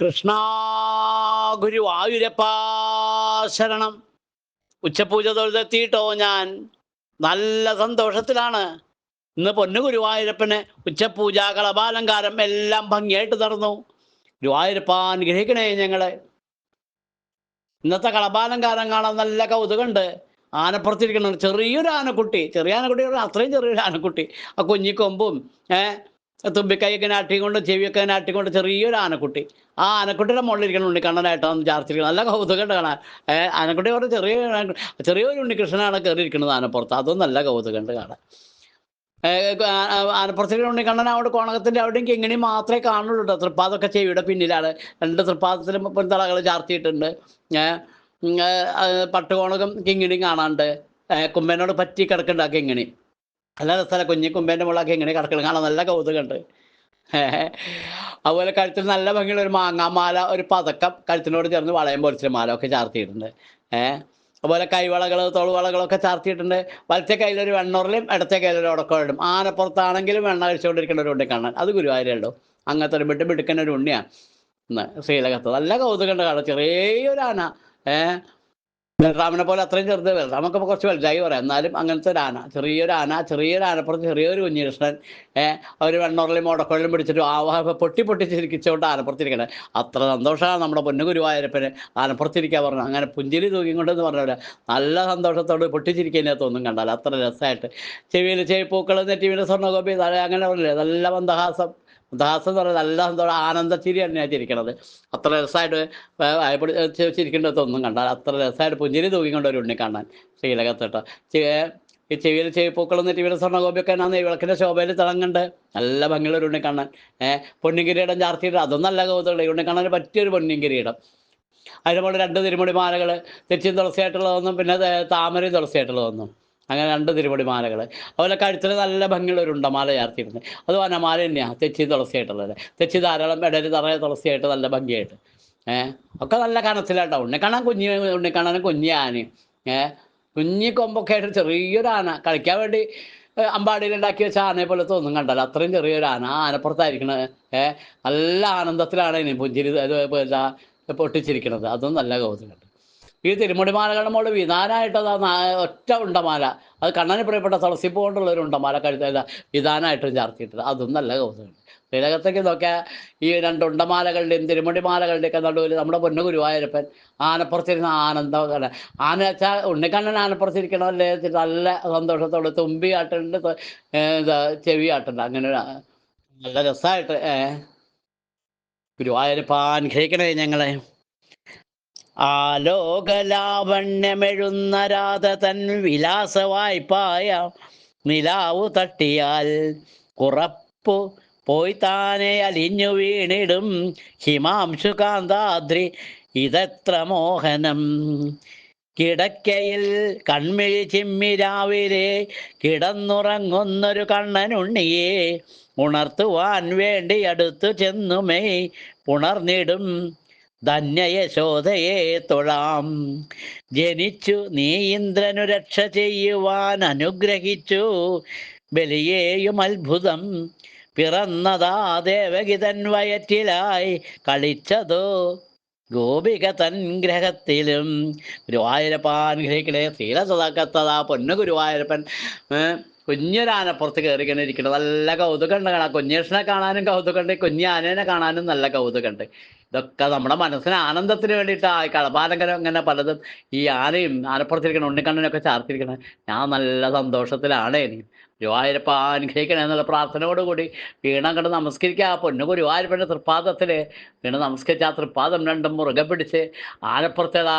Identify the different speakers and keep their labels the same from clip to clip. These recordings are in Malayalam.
Speaker 1: കൃഷ്ണ ഗുരുവായൂരപ്പാശരണം ഉച്ചപൂജ തൊഴുതെത്തിയിട്ടോ ഞാൻ. നല്ല സന്തോഷത്തിലാണ്. ഇന്ന് പൊന്നു ഗുരുവായൂരപ്പന് ഉച്ചപൂജ കളഭാലങ്കാരം എല്ലാം ഭംഗിയായിട്ട് നടന്നു. ഗുരുവായൂരപ്പ അനുഗ്രഹിക്കണേ ഞങ്ങളെ. ഇന്നത്തെ കളഭാലങ്കാരം കാണാൻ നല്ല കൗതുകമുണ്ട്. ആനപ്പുറത്തിരിക്കണം ചെറിയൊരു ആനക്കുട്ടി ചെറിയ ആനക്കുട്ടി അത്രയും ചെറിയൊരു ആനക്കുട്ടി ആ കുഞ്ഞിക്കൊമ്പും ഏഹ് തുമ്പിക്കൈയൊക്കെ നാട്ടിക്കൊണ്ട് ചെവിയൊക്കെ നാട്ടിക്കൊണ്ട് ചെറിയൊരു ആനക്കുട്ടി. ആ ആനക്കുട്ടിയുടെ മുകളിലിരിക്കണം ഉണ്ണിക്കണ്ണനായിട്ടാണ് ചാർച്ചിരിക്കുന്നത്. നല്ല കൗതുകമുണ്ട് കാണാൻ. ആനക്കുട്ടി പറഞ്ഞ ചെറിയ ചെറിയൊരു ഉണ്ണികൃഷ്ണനാണ് കയറിയിരിക്കുന്നത് ആനപ്പുറത്ത്. അതും നല്ല കൗതുകമുണ്ട് കാണാൻ. ആനപ്പുറത്തിരിക്കുന്ന ഉണ്ണിക്കണ്ണൻ അവിടെ കോണകത്തിന്റെ അവിടെയും കിങ്ങിണി മാത്രമേ കാണുള്ളൂ തൃപ്പാതൊക്കെ ചെവിയുടെ പിന്നിലാണ്. രണ്ട് തൃപ്പാദത്തിലും തളകൾ ചാർത്തിയിട്ടുണ്ട്. പട്ടുകോണകം കിങ്ങിണിയും കാണാണ്ട് കുമ്മേനോട് പറ്റി കിടക്കുന്നുണ്ട് ആ കിങ്ങിണി നല്ല സ്ഥല കുഞ്ഞി കുമ്പേന്റെ മുളകൊക്കെ ഇങ്ങനെ കിടക്കണം കാണാൻ നല്ല കൗതുകമുണ്ട്. അതുപോലെ കഴുത്തിൽ നല്ല ഭംഗിയുള്ള ഒരു മാങ്ങാമാല ഒരു പതക്കം കഴുത്തിനോട് ചേർന്ന് വളയം പൊരിച്ച മാല ഒക്കെ ചാർത്തിയിട്ടുണ്ട്. ഏഹ് അതുപോലെ കൈവളകൾ തോളുവളകളൊക്കെ ചാർത്തിയിട്ടുണ്ട്. വലത്തെ കയ്യിലൊരു വെണ്ണൂറിലും ഇടത്തെ കയ്യിലൊരു ഉടക്കോടും ആനപ്പുറത്താണെങ്കിലും വെണ്ണ കഴിച്ചുകൊണ്ടിരിക്കുന്ന ഒരു ഉണ്ണി കാണാൻ. അത് ഗുരുവായൂരുള്ളൂ അങ്ങനത്തെ ഒരു ബിട്ട് ബിടുക്കുന്ന ഒരു ഉണ്ണിയാണ് ശ്രീലകത്ത് നല്ല കൗതുകമുണ്ട് കാണാൻ. ചെറിയൊരു ആന. ഏഹ് ബലറാമിനെ പോലെ അത്രയും ചെറുത്. ബലറാമൊക്കെ കുറച്ച് വലുതായി പറയാം. എന്നാലും അങ്ങനത്തെ ഒരു ആന ചെറിയൊരു ആന ചെറിയൊരു ആനപ്പുറത്ത് ചെറിയൊരു കുഞ്ഞികൃഷ്ണൻ ഏഹ് അവർ വെണ്ണൂറിലും മുടക്കൊള്ളിലും പിടിച്ചിട്ട് ആ പൊട്ടി പൊട്ടി ചിരിക്കിച്ചുകൊണ്ട് ആനപ്പുറത്തിരിക്കണേ. അത്ര സന്തോഷമാണ് നമ്മുടെ പൊന്നു ഗുരുവായൂരപ്പന് ആനപ്പുറത്തിരിക്കാൻ പറഞ്ഞു അങ്ങനെ പുഞ്ചിരി തൂക്കിക്കൊണ്ടെന്ന് പറഞ്ഞവരെ നല്ല സന്തോഷത്തോട് പൊട്ടിച്ചിരിക്കുന്നതൊന്നും കണ്ടാൽ. അത്ര രസമായിട്ട്. ചെവിയിൽ ചെവിപ്പൂക്കൾ നെറ്റിവിന്റെ സ്വർണകോപ്പി തല അങ്ങനെ പറഞ്ഞില്ലേ? നല്ല മന്ദഹാസം. മന്ദഹാസം എന്ന് പറയുന്നത് നല്ല ആനന്ദ ആനന്ദച്ചിരി തന്നെയാണ് ചിരിക്കണത്. അത്ര രസമായിട്ട് വായ്പൊടി ചിരിക്കേണ്ടതൊന്നും കണ്ടാൽ അത്ര രസമായിട്ട് പുഞ്ചിരി തൂക്കിക്കൊണ്ട് ഒരു ഉണ്ണി കാണാൻ ശ്രീലകത്തിട്ട് ഈ ചെവിയിൽ ചെവിപ്പൂക്കളും നെറ്റിവിയുടെ സ്വർണകോപ്പിയൊക്കെ എന്നാ വിളക്കിന്റെ ശോഭയിൽ തിളങ്ങുണ്ട്. നല്ല ഭംഗിയുള്ള ഒരു ഉണ്ണി കാണാൻ. ഏഹ് പൊന്നിങ്കിരീടം ചാർത്തിയിട്ട് അതും നല്ല കൗതുകമുള്ള ഈ ഉണ്ണി കാണാൻ പറ്റിയൊരു പൊന്നിങ്കിരീടം അതിന് മുകളിൽ രണ്ട് തിരുമുടി മാലകൾ തെച്ചിയും തുളസിയായിട്ടുള്ളതൊന്നും പിന്നെ താമരയും തുളസിയായിട്ടുള്ളതൊന്നും. അങ്ങനെ രണ്ട് തിരുപടി മാലകൾ അതുപോലെ കഴുത്തിൽ നല്ല ഭംഗിയുള്ള ഒരു ഉണ്ടമാല ചേർത്തിരുന്നത് അത് വനമാല തന്നെയാണ് തെച്ചി തുളസിയായിട്ടുള്ളത്. തെച്ചി ധാരാളം ഇടയിൽ തറയെ തുളസിയായിട്ട് നല്ല ഭംഗിയായിട്ട്. ഏഹ് ഒക്കെ നല്ല കനത്തിലാട്ടോ കാണാൻ കുഞ്ഞി ഉണ്ണിക്കണ്ണനും കുഞ്ഞി ആനയും ഏഹ് കുഞ്ഞി കൊമ്പൊക്കെ ആയിട്ട് ചെറിയൊരു ആന. കളിക്കാൻ വേണ്ടി അമ്പാടിയിൽ ഉണ്ടാക്കി വെച്ച ആനയെ പോലത്തെ ഒന്നും കണ്ടല്ലോ. അത്രയും ചെറിയൊരു ആന. ആ ആനപ്പുറത്തായിരിക്കണത് ഏഹ് നല്ല ആനന്ദത്തിലാണ് ഇനി പുഞ്ചിരി പൊട്ടിച്ചിരിക്കണത്. അതും നല്ല കൗതുകമുണ്ട് ഈ തിരുമുടിമാലകളുടെ മുകളിൽ വിധാനായിട്ടത് ഒറ്റ ഉണ്ടമാല. അത് കണ്ണന് പ്രിയപ്പെട്ട തുളസിപ്പൂ കൊണ്ടുള്ള ഒരു ഉണ്ടമാല കഴുത്ത വിധാനമായിട്ടും ചാർത്തിയിട്ടത്. അതും നല്ല കൗതുകമുണ്ട് തിലകത്തേക്ക് നോക്കിയാൽ ഈ രണ്ട് ഉണ്ടമാലകളുടെയും തിരുമുടിമാലകളുടെയൊക്കെ നടുവിൽ നമ്മുടെ പൊന്നു ഗുരുവായൂരപ്പൻ ആനപ്പുറത്തിരുന്ന ആനന്ദം ആന വെച്ചാൽ ഉണ്ണിക്കണ്ണൻ ആനപ്പുറത്തിരിക്കണമല്ലേ നല്ല സന്തോഷത്തോടെ തുമ്പി ആട്ടുണ്ട് ചെവി ആട്ടുണ്ട് അങ്ങനെ നല്ല രസമായിട്ട് ഗുരുവായൂരപ്പ അനുഗ്രഹിക്കണേ ഞങ്ങളെ. ആലോകലാവണ്യമെഴുന്ന രാധ തൻ വിലാസവായ്പായ നിലാവു തട്ടിയാൽ കുറപ്പു പോയി താനെ അലിഞ്ഞു വീണിടും. ഹിമാംശു കാന്താദ്രി ഇതെത്ര മോഹനം. കിടക്കയിൽ കൺമിഴി ചിമ്മി രാവിലെ കിടന്നുറങ്ങുന്നൊരു കണ്ണനുണ്ണിയെ ഉണർത്തുവാൻ വേണ്ടി അടുത്തു ചെന്നുമേ ഉണർന്നിടും ധന്യയശോദയെ തൊഴാം. ജനിച്ചു നീ ഇന്ദ്രനു രക്ഷ ചെയ്യുവാൻ അനുഗ്രഹിച്ചു. ബലിയേയും അത്ഭുതം പിറന്നതാ ദേവഗിതൻ വയറ്റിലായി കളിച്ചതോ. ഗോപിക തൻ ഗ്രഹത്തിലും ഗുരുവായൂരപ്പാൻ ഗ്രഹിക്കണേ. ശീലസതാക്കത്തതാ പൊന്നു ഗുരുവായൂരപ്പൻ. ഏ, കയറി കയറിങ്ങനെ ഇരിക്കണം നല്ല കൗതുകമുണ്ട് കാണാം കുഞ്ഞേഷനെ കാണാനും കൗതുകമുണ്ട്. കുഞ്ഞാനേനെ കാണാനും നല്ല കൗതുകമുണ്ട്. ഇതൊക്കെ നമ്മുടെ മനസ്സിന് ആനന്ദത്തിന് വേണ്ടിയിട്ട് ആ കളപാലങ്കരം അങ്ങനെ പലതും ഈ ആനയും ആനപ്പുറത്തിരിക്കണം ഉണ്ണിക്കണ്ണനൊക്കെ ചാർത്തിരിക്കണം. ഞാൻ നല്ല സന്തോഷത്തിലാണ്. ഇനി ഗുരുവായൂരപ്പ അനുഗ്രഹിക്കണേ എന്നുള്ള പ്രാർത്ഥനയോടുകൂടി വീണം കണ്ട് നമസ്കരിക്കുക. ആ പൊന്നു ഗുരുവായൂരപ്പന്റെ തൃപ്പാദത്തിൽ വീണ് നമസ്കരിച്ച് ആ തൃപ്പാദം രണ്ടും മുറുകെ പിടിച്ച് ആനപ്പുറത്തേതാ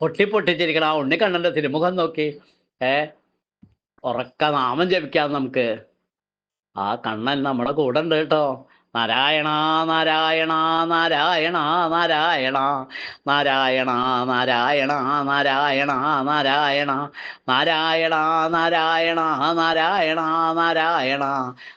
Speaker 1: പൊട്ടി പൊട്ടിച്ചിരിക്കണം ആ ഉണ്ണിക്കണ്ണന്റെ തിരുമുഖം നോക്കി. ഏ ഉറക്ക നാമം ജപിക്കാം നമുക്ക് ആ കണ്ണൻ നമ്മുടെ കൂടെ ഉണ്ട് കേട്ടോ നാരായണ നാരായണ നാരായണ നാരായണ നാരായണ നാരായണ നാരായണ നാരായണ നാരായണ നാരായണ നാരായണ നാരായണ